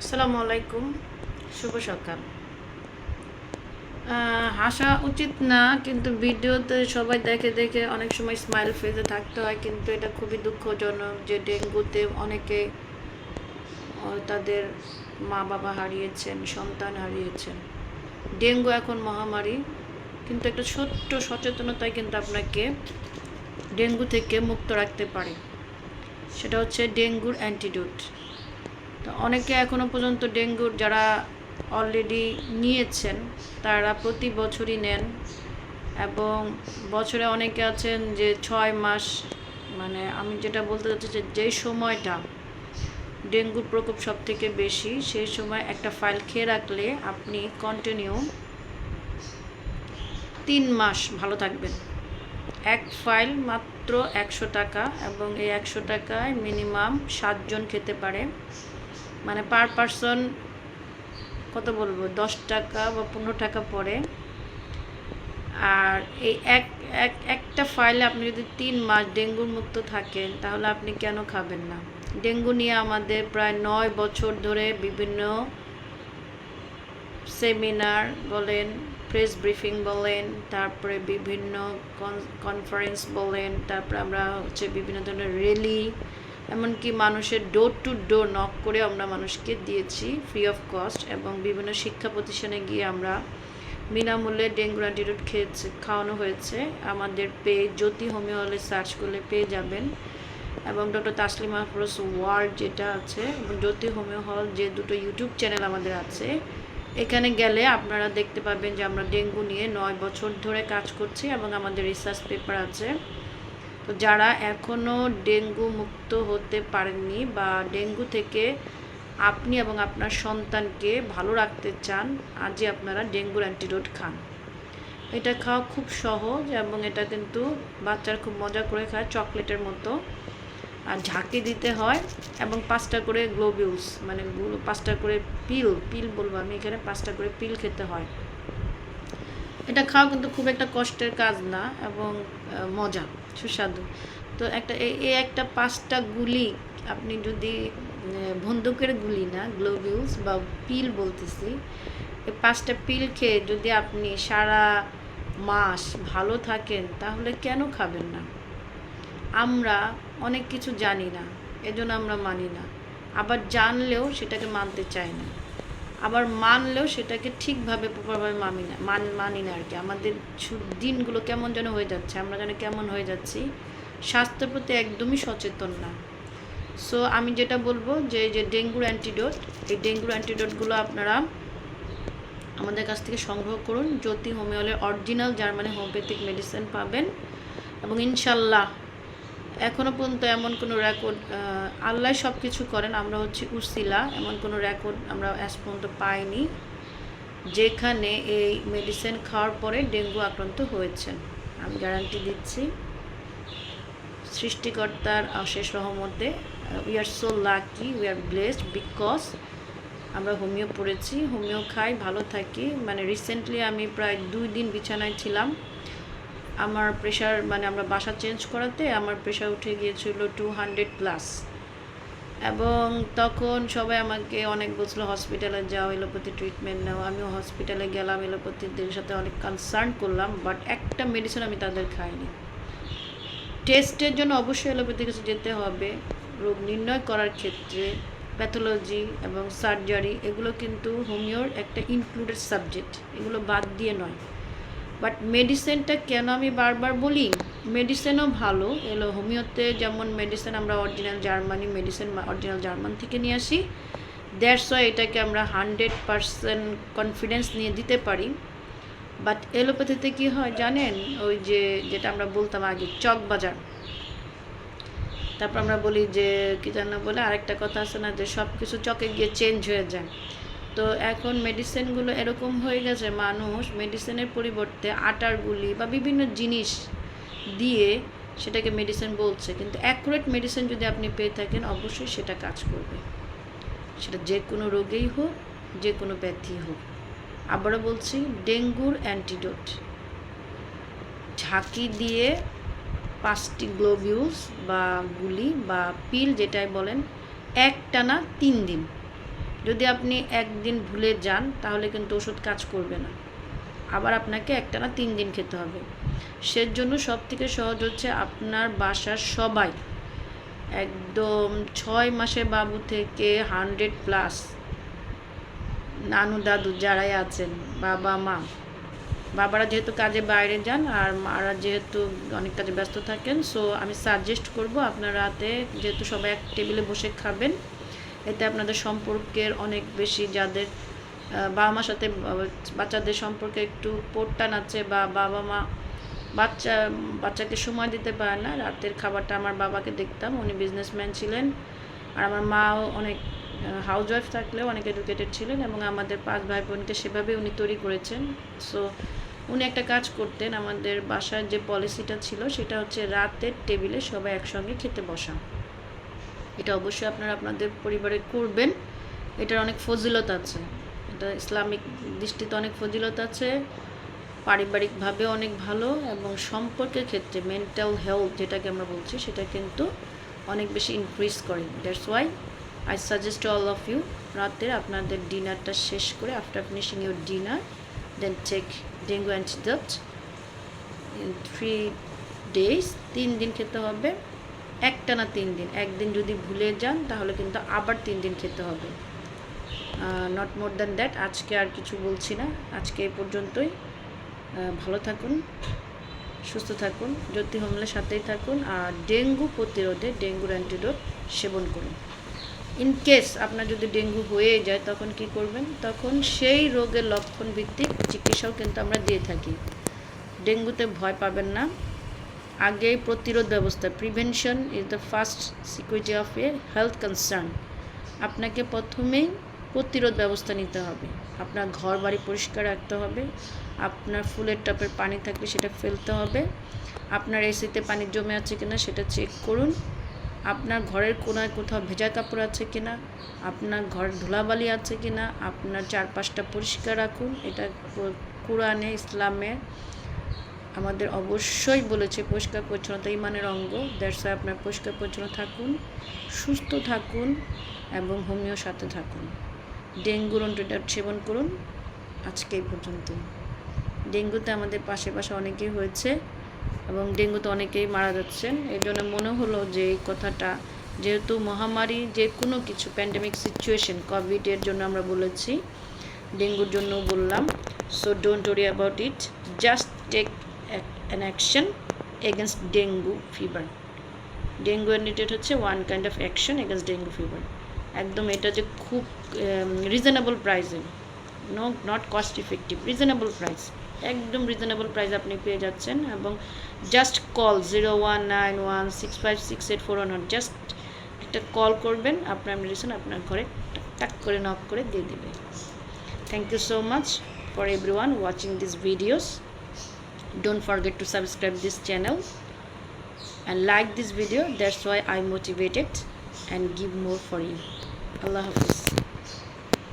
আসসালামু আলাইকুম। শুভ সকাল। হাসা উচিত না, কিন্তু ভিডিওতে সবাই দেখে দেখে অনেক সময় স্মাইল ফেজে থাকতে হয়, কিন্তু এটা খুবই দুঃখজনক যে ডেঙ্গুতে অনেকে তাদের মা বাবা হারিয়েছেন, সন্তান হারিয়েছেন। ডেঙ্গু এখন মহামারী, কিন্তু একটা ছোট্ট সচেতনতায় কিন্তু আপনাকে ডেঙ্গু থেকে মুক্ত রাখতে পারে। সেটা হচ্ছে ডেঙ্গুর অ্যান্টিডোট তো অনেকে এখনও পর্যন্ত ডেঙ্গুর যারা অলরেডি নিয়েছেন, তারা প্রতি বছরই নেন এবং বছরে অনেকে আছেন যে ছয় মাস মানে আমি যেটা বলতে চাচ্ছি যে যেই সময়টা ডেঙ্গুর প্রকোপ সব থেকে বেশি, সেই সময় একটা ফাইল খেয়ে রাখলে আপনি কন্টিনিউ তিন মাস ভালো থাকবেন। এক ফাইল মাত্র একশো টাকা এবং এই একশো টাকায় মিনিমাম সাতজন খেতে পারে। মানে পার পারসন কত বলব? দশ টাকা বা পনেরো টাকা পড়ে। আর এই এক এক, একটা ফাইলে আপনি যদি তিন মাস ডেঙ্গুর মুক্ত থাকেন, তাহলে আপনি কেন খাবেন না? ডেঙ্গু নিয়ে আমাদের প্রায় নয় বছর ধরে বিভিন্ন সেমিনার বলেন প্রেস ব্রিফিং বলেন, তারপরে বিভিন্ন কনফারেন্স বলেন, তারপরে আমরা হচ্ছে বিভিন্ন ধরনের র্যালি এমনকি মানুষের ডোর টু ডোর নক করে আমরা মানুষকে দিয়েছি ফ্রি অফ কস্ট এবং বিভিন্ন শিক্ষা প্রতিষ্ঠানে গিয়ে আমরা বিনামূল্যে ডেঙ্গু অ্যান্টিডোট খেয়েছে, খাওয়ানো হয়েছে। আমাদের পেয়ে জ্যোতি হোমিও হলে সার্চ করলে পেয়ে যাবেন। এবং ডক্টর তাসলিমা আফরোজ ওয়ার্ল্ড যেটা আছে, এবং জ্যোতি হোমিও হল যে দুটো ইউটিউব চ্যানেল আমাদের আছে। এখানে গেলে আপনারা দেখতে পাবেন যে আমরা ডেঙ্গু নিয়ে নয় বছর ধরে কাজ করছি এবং আমাদের রিসার্চ পেপার আছে। তো যারা এখনও ডেঙ্গু মুক্ত হতে পারেননি বা ডেঙ্গু থেকে আপনি এবং আপনার সন্তানকে ভালো রাখতে চান, আজই আপনারা ডেঙ্গুর অ্যান্টিডোট খান। এটা খাওয়া খুব সহজ এবং এটা কিন্তু বাচ্চারা খুব মজা করে খায়, চকলেটের মতো। আর ঝাঁকি দিতে হয় এবং পাঁচটা করে গ্লোবিউলস মানে পাঁচটা করে পিল পিল বলব আমি এখানে, পাঁচটা করে পিল খেতে হয়। এটা খাওয়া কিন্তু খুব একটা কষ্টের কাজ না এবং মজা, সুস্বাদু। তো একটা এই একটা পাঁচটা গুলি আপনি যদি বন্দুকের গুলি না গ্লোবিউলস বা পিল বলতেছি এই পাঁচটা পিল খেয়ে যদি আপনি সারা মাস ভালো থাকেন, তাহলে কেন খাবেন না? আমরা অনেক কিছু জানি না, এজন্য আমরা মানি না। আবার জানলেও সেটাকে মানতে চাই না। আবার মানলেও সেটাকে ঠিকভাবে প্রপারভাবে মানি না, মান, মানি না আর কি আমাদের দিনগুলো কেমন যেন হয়ে যাচ্ছে, আমরা যেন কেমন হয়ে যাচ্ছি, স্বাস্থ্যের প্রতি একদমই সচেতন না। সো আমি যেটা বলব যে যে ডেঙ্গুর অ্যান্টিডোট এই ডেঙ্গুর অ্যান্টিডোটগুলো আপনারা আমাদের কাছ থেকে সংগ্রহ করুন। জ্যোতি হোমিওলের অরিজিনাল জার্মানি হোমিওপ্যাথিক মেডিসিন পাবেন এবং ইনশাল্লাহ এখনও পর্যন্ত এমন কোনো রেকর্ড আল্লাহ সব কিছু করেন, আমরা হচ্ছে উসিলা এমন কোনো রেকর্ড আমরা আজ পর্যন্ত পাইনি, যেখানে এই মেডিসিন খাওয়ার পরে ডেঙ্গু আক্রান্ত হয়েছেন। আমি গ্যারান্টি দিচ্ছি, সৃষ্টিকর্তার অশেষ রহমতে we are so lucky we are blessed because আমরা হোমিও পড়েছি, হোমিও খাই, ভালো থাকি। মানে রিসেন্টলি আমি প্রায় দুই দিন বিছানায় ছিলাম আমার প্রেশার মানে আমরা বাসা চেঞ্জ করাতে আমার প্রেশার উঠে গিয়েছিল টু হান্ড্রেড প্লাস এবং তখন সবাই আমাকে অনেক বলছিল হসপিটালে যাও, এলোপ্যাথি ট্রিটমেন্ট নাও। আমিও হসপিটালে গেলাম, এলোপ্যাথিদের সাথে অনেক কনসার্ন করলাম বাট একটা মেডিসিন আমি তাদের খাইনি। টেস্টের জন্য অবশ্যই এলোপ্যাথি কাছে যেতে হবে। রোগ নির্ণয় করার ক্ষেত্রে প্যাথোলজি এবং সার্জারি এগুলো কিন্তু হোমিওর একটা ইনক্লুডেড সাবজেক্ট এগুলো বাদ দিয়ে নয়। বাট মেডিসিনটা কেন আমি বারবার বলি? মেডিসিনও ভালো, এলো হোমিওতে যেমন মেডিসিন আমরা original Germany medicine original German থেকে নিয়ে আসি। ওয়াই এটাকে আমরা হান্ড্রেড পারসেন্ট কনফিডেন্স নিয়ে দিতে পারি। বাট এলোপ্যাথিতে কি হয় জানেন? ওই যে যেটা আমরা বলতাম আগে, চক বাজার। তারপর আমরা বলি যে, কি যেন বলে, আরেকটা কথা আছে না যে সব কিছু চকে গিয়ে চেঞ্জ হয়ে যায়। তো এখন মেডিসিনগুলো এরকম হয়ে গেছে, মানুষ মেডিসিনের পরিবর্তে আটার গুলি বা বিভিন্ন জিনিস দিয়ে সেটাকে মেডিসিন বলছে। কিন্তু অ্যাকুরেট মেডিসিন যদি আপনি পেয়ে থাকেন, অবশ্যই সেটা কাজ করবে। সেটা যে কোনো রোগেই হোক, যে কোনো ব্যাধি হোক। আবারও বলছি, ডেঙ্গুর অ্যান্টিডোট ঝাঁকি দিয়ে পাঁচটি গ্লোবিউলস বা গুলি বা পিল যেটাই বলেন, একটানা তিন দিন। যদি আপনি একদিন ভুলে যান, তাহলে কিন্তু ওষুধ কাজ করবে না। আবার আপনাকে একটা না তিন দিন খেতে হবে। সেজন্য সব থেকে সহজ হচ্ছে আপনার বাসার সবাই একদম ছয় মাসের বাবু থেকে হান্ড্রেড প্লাস নানু দাদু যারাই আছেন, বাবা, মা। বাবারা যেহেতু কাজে বাইরে যান আর মারা যেহেতু অনেক কাজে ব্যস্ত থাকেন সো আমি সাজেস্ট করব আপনার রাতে যেহেতু সবাই এক টেবিলে বসে খাবেন এতে আপনাদের সম্পর্কের অনেক বেশি যাদের বাবা মার সাথে বাচ্চাদের সম্পর্কে একটু পোটটান আছে বা বাবা মা বাচ্চা, বাচ্চাকে সময় দিতে পারে না। রাতের খাবারটা আমার বাবাকে দেখতাম, উনি বিজনেসম্যান ছিলেন। আর আমার মাও অনেক হাউস ওয়াইফ থাকলেও অনেক এডুকেটেড ছিলেন এবং আমাদের পাঁচ ভাই বোনকে সেভাবে উনি তৈরি করেছেন। সো উনি একটা কাজ করতেন, আমাদের বাসার যে পলিসিটা ছিল, সেটা হচ্ছে রাতের টেবিলে সবাই একসঙ্গে খেতে বসা। এটা অবশ্যই আপনারা আপনাদের পরিবারে করবেন। এটার অনেক ফজিলত আছে। এটা ইসলামিক দৃষ্টিতে অনেক ফজিলত আছে। পারিবারিকভাবে অনেক ভালো এবং সম্পর্কের ক্ষেত্রে মেন্টাল হেলথ যেটাকে আমরা বলছি, সেটা কিন্তু অনেক বেশি ইনক্রিজ করে। That's why I suggest all of you রাতের আপনাদের ডিনারটা শেষ করে after finishing your dinner then check dengue antidote in three days তিন দিন খেতে হবে। একটা না তিন দিন। একদিন যদি ভুলে যান, তাহলে কিন্তু আবার তিন দিন খেতে হবে। নট মোর দ্যান দ্যাট আজকে আর কিছু বলছি না। আজকে এ পর্যন্তই। ভালো থাকুন, সুস্থ থাকুন, জ্যোতি হোমলের সাথেই থাকুন, আর ডেঙ্গু প্রতিরোধে ডেঙ্গুর অ্যান্টিডোট সেবন করুন। ইন কেস আপনার যদি ডেঙ্গু হয়ে যায়, তখন কি করবেন? তখন সেই রোগের লক্ষণ ভিত্তিক চিকিৎসাও কিন্তু আমরা দিয়ে থাকি। ডেঙ্গুতে ভয় পাবেন না। আগে প্রতিরোধ ব্যবস্থা prevention is the first security of a health concern আপনাকে প্রথমেই প্রতিরোধ ব্যবস্থা নিতে হবে। আপনার ঘর বাড়ি পরিষ্কার রাখতে হবে। আপনার ফুলের টপের পানি থাকলে সেটা ফেলতে হবে। আপনার এসিতে পানি জমে আছে কিনা সেটা চেক করুন। আপনার ঘরের কোনায় কোথাও ভেজা কাপড় আছে কিনা? আপনার ঘর ধুলাবালি আছে কিনা? আপনার চারপাশটা পরিষ্কার রাখুন। এটা কোরআনে, ইসলামে আমাদের অবশ্যই বলেছে পরিষ্কার পরিচ্ছন্নতা, ইমানের অঙ্গ। দ্যাটস আপনার পরিষ্কার পরিচ্ছন্ন থাকুন, সুস্থ থাকুন এবং হোমিওর সাথে থাকুন। ডেঙ্গুর অ্যান্টিডোট সেবন করুন। আজকে এই পর্যন্ত। ডেঙ্গুতে আমাদের পাশে পাশে অনেকেই হয়েছে এবং ডেঙ্গুতে অনেকেই মারা যাচ্ছেন। এই জন্য মনে হলো যে এই কথাটা, যেহেতু মহামারী যে কোনো কিছু প্যান্ডেমিক সিচুয়েশন কোভিডের জন্য আমরা বলেছি, ডেঙ্গুর জন্য বললাম। So don't worry about it just take an action against dengue fever dengue antidote হচ্ছে one kind of action against dengue fever একদম এটা যে খুব রিজনেবল প্রাইসে no not cost effective reasonable price একদম রিজনেবল প্রাইস আপনি পেয়ে যাচ্ছেন এবং just call zero one nine one six five six eight four one just একটা কল করবেন, আপনার মেডিসিন আপনার ঘরে টাক করে নক করে দিয়ে দেবে। Thank you so much for every one watching this videos don't forget to subscribe this channel and like this video. That's why i motivated and give more for you. Allah hafiz